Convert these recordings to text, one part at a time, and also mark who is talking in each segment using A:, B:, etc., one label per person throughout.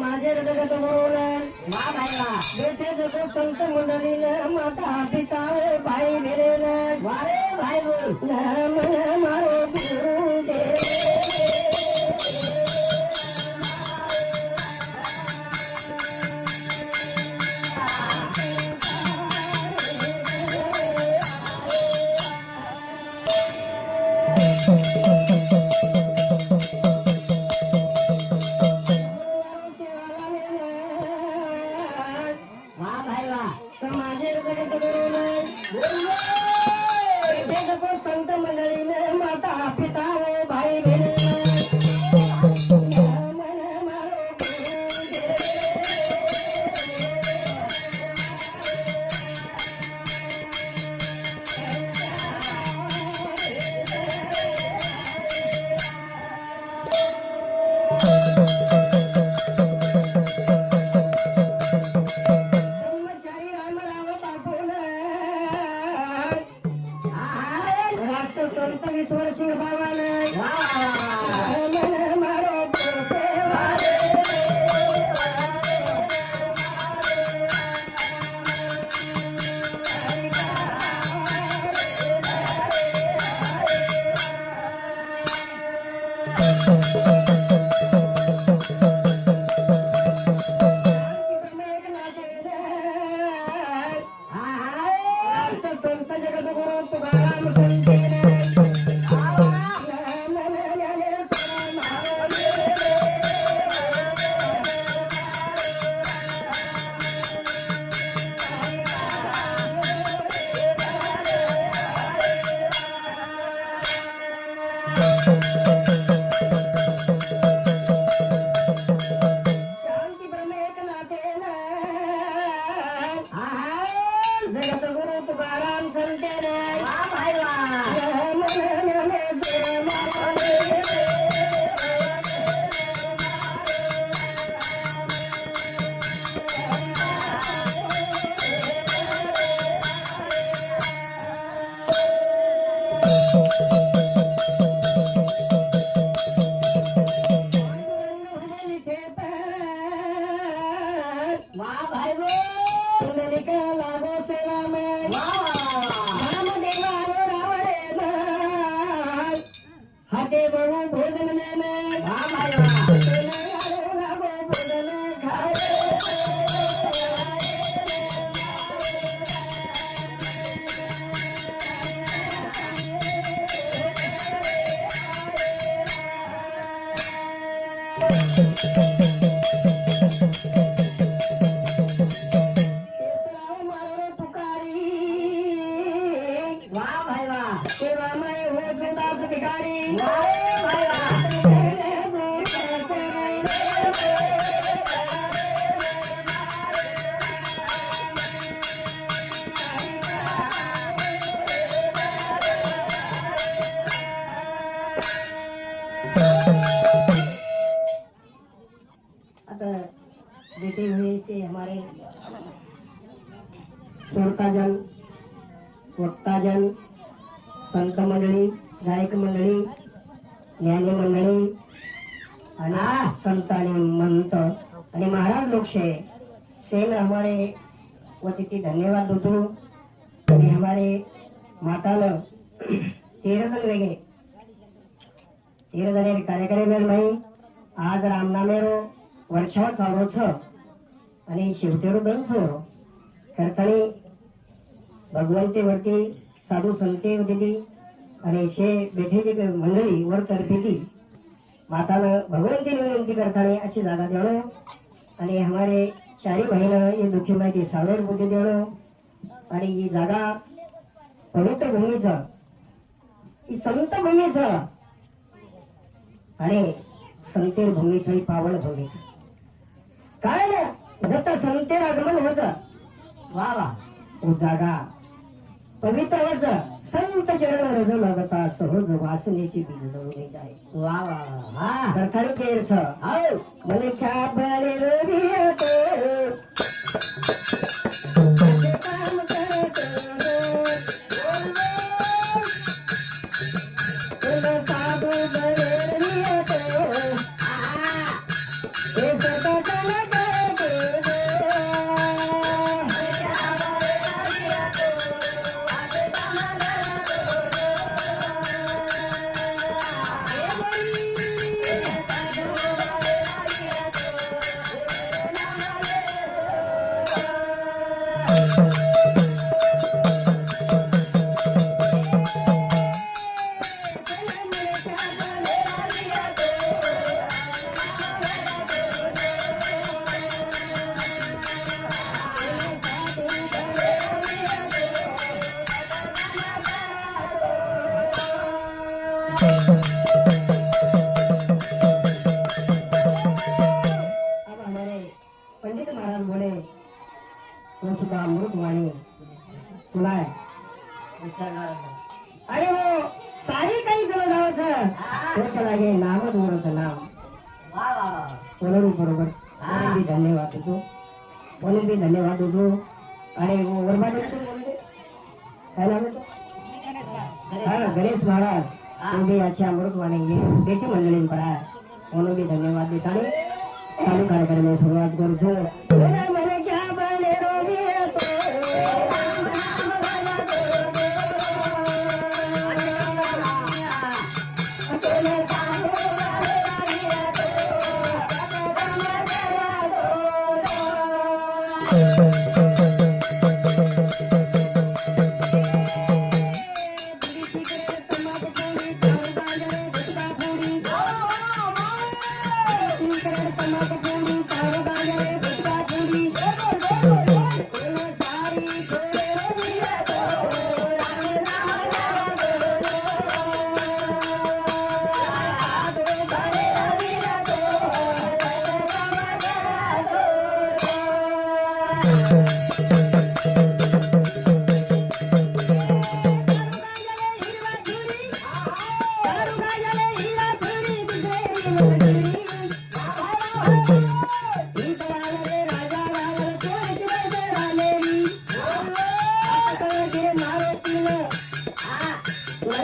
A: समाजेर जगत बोलन बेठे जगत संत मंडळीनं माता पिता भाई बहिणीनं
B: वा रे भाई बोल.
A: नाम मारो. राष्ट्र संत विश्वर सिंग बाबानं मारो संत जगद्गुरु तुकाराम
B: वा
A: सुरताजन वक्ताजन संत मंडळी गायक मंडळी ज्ञानी मंडळी अना संत आणि मंत आणि महाराज लोकशे सेन हमारे वतीची धन्यवाद देतो. आणि हमारे मातानं तेरा जण वेगळे तेर जण कार्यक्रम नाही आज रामनामेरो वर्षावर चालू छ. आणि शिवतेरो दर सोरो हो. करताळी भगवंतेवरती साधू संते दिली आणि शे बेठेची मंडळी वर तर्फेती माताला भगवंती विनंती करताळे अशी जागा देणं आणि हमारे चारी बहिणं हे दुखी माहिती सावेर बुद्धी देणं आणि ही जागा पवित्र भूमीचं संत भूमीचं आणि संतेर भूमीचं ही पावन भूमीचं ना जसं संतेर आगमन होतं. वावा उजागा कवितावरच संत चरण रज लागता सहज वासनेची बिलवणी जाय
B: वा वा
A: हथर केर छ आओ मले ख्या बरे रोडिया अमृतवाणी तुला आहे.
B: विचारणार
A: अरे वो सारी काही तुला जावाचं त्याच्या लागे नामच नाम
B: वा वा वा
A: म्हणून बरोबर धन्यवाद देतो. म्हणून बी धन्यवाद देतो. आणि वो वरबाद काय नाव? हा गणेश महाराज. तुम्ही याची अमृतवाणी घे बेटी मंडळी पडा म्हणून बी धन्यवाद देत आणि चालू कार्यक्रमाला सुरुवात करतो.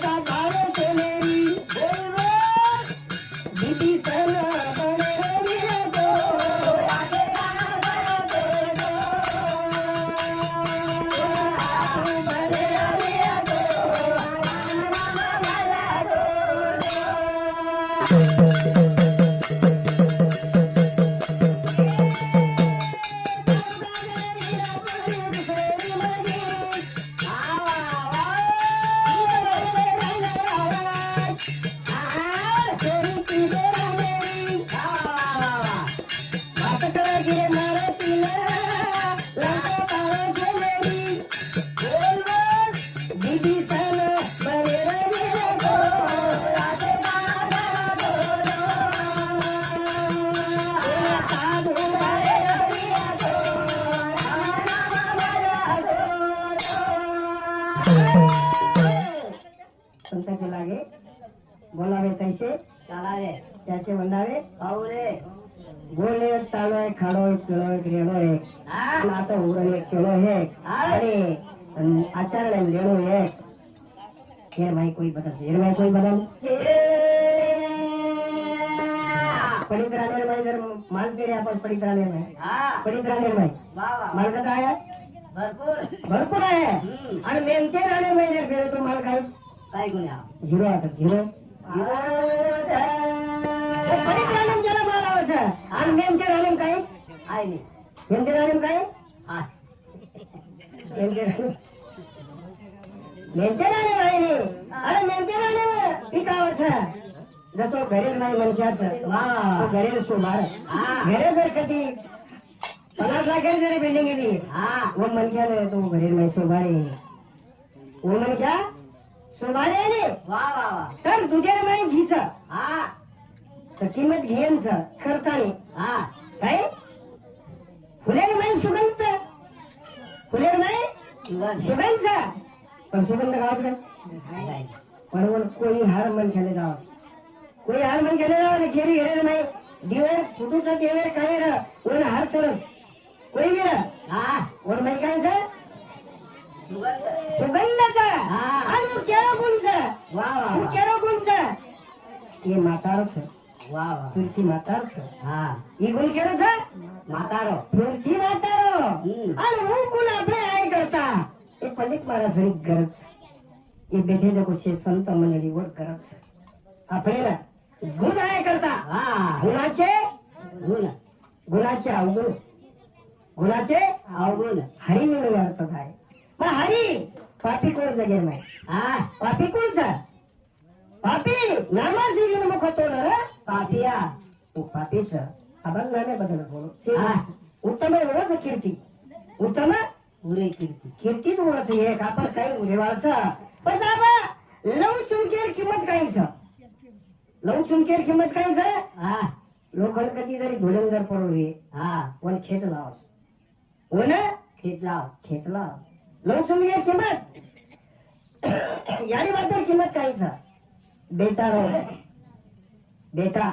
A: da da तैसे
B: चालावे
A: त्याचे म्हणणारे
B: पाऊले
A: बोलणे चालोय खाडोय पिळोय आणि आता उडणे केलो हे. आणि आचरण लेणो हे. हेर माई कोई बदल हेर माई कोई बदल. पडित राहणार माई जर माल पेरे आपण पडित राहणार
B: हा.
A: पडित राहणार माई
B: वा वा
A: माल कसं आहे?
B: भरपूर.
A: भरपूर आहे. आणि मेमचे राहणार माई जर तो माल काय?
B: काय गुन्हा?
A: झिरो आता झिरो. आणि मेमचे राहणार काय?
B: आहे
A: मेमचे
B: हा
A: अरे पिकावचं जसं घरेल नाही मनुष्याचं.
B: वा.
A: तो घरेल सुमार
B: हा.
A: घरे जर कधी. पन्नास लाखाची जरी बिल्डिंग गेली
B: हा.
A: वो मनक्याने तो घरेल नाही सुभारे वो मनक्या सुभारे
B: वा वा वा.
A: तर तुझ्या नाही घीच
B: हा.
A: तर किंमत घेईनच खर्चाने
B: हा.
A: काय फुलेर नाही सुगंध. फुलेर नाही
B: सुगंध.
A: पण सुगंध गावात काय कोणी हार मन खेळले जावं. कोणी हार मन खेळले जावं खेळी घेणे नाही. दिवेर फुटूचा देवेर काय र कोणी हार चढस कोणी र
B: हा.
A: कोण माहिती काय सुगंधाचा
B: हा.
A: आणि गुंच
B: वा वा
A: केळं गुंच हे म्हातारच.
B: वा वा.
A: फिरती म्हातारच.
B: हा.
A: ही
B: म्हातारो.
A: म्हातार. आणि आपले करता हे गरज. हे बेठे देखो शे संत मंडळीवर गरज. आपल्याला गुण आहे करता.
B: हा.
A: गुणाचे?
B: गुण.
A: गुणाचे अवगुण. गुणाचे
B: अवगुण.
A: हरी मिळून अर्थ आहे. मग हरी पापी कोण जगेल नाही
B: हा
A: पापी कोणचा पापी नामाची विनमुख होतो ना
B: पापिया.
A: पापीच नामे बदल बोलू. उत्तम आहे कीर्ती. उत्तम?
B: पुरे कीर्ती.
A: कीर्ती बोलत एक आपण काही उरेवाचं पण बाबा लव चुमकेर किंमत काहीच लव चुमकेर किंमत काहीच
B: हा.
A: लोखंड कधी जरी धुळून जर पडवली
B: हा.
A: पण खेच लावस हो ना
B: खेचला.
A: खेचला. लवचून घे किंमत. यारी बातेर किंमत काहीच हा. बेटा रो. बेटा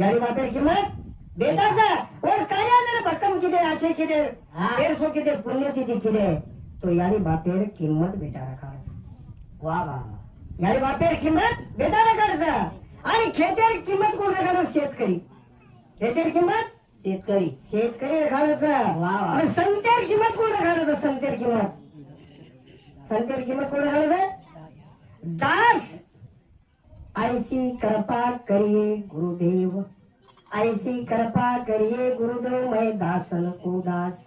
A: यारी बातेर किंमत बेटाचा और काय आलं भक्कम किती? आचे किती?
B: हा.
A: तेरसो किती? पुण्यतिथी किती? तो यारी बापेर किंमत बेटा रखा
B: वा वा
A: यारी बापेर किंमत बेटा रखायचा आणि खेतेर किंमत कोण रखायचं शेतकरी. खेतेर किंमत?
B: शेतकरी.
A: शेतकरी रखायचं
B: वा, वा.
A: आणि संतेर किंमत कोण रखायचं संतेर किंमत. संतेर किंमत कोण रखायचं दास. ऐसी कृपा करिए गुरुदेव. ऐसी कृपा करिए गुरुदेव मैं दासन को दास.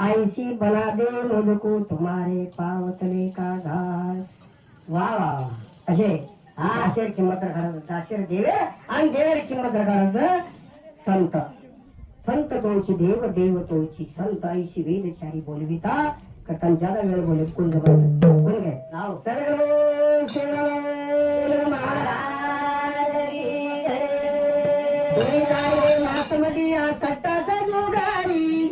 A: ऐसी बना दे मुझको तुम्हारे पावतले का घास.
B: वा वा
A: असे.
B: हा.
A: असे किंमत रखायचं दाशेर देवे आणि देवेर किंमत रखायचं संत. संत तोची देव देव तोची संत. ऐशी वेदचारी बोलविता. ज्यादा वेळ बोले कुंज कोण काय
B: राव
A: सद्गुरु शिवानंद महाराज या सट्टाचा जुगारी.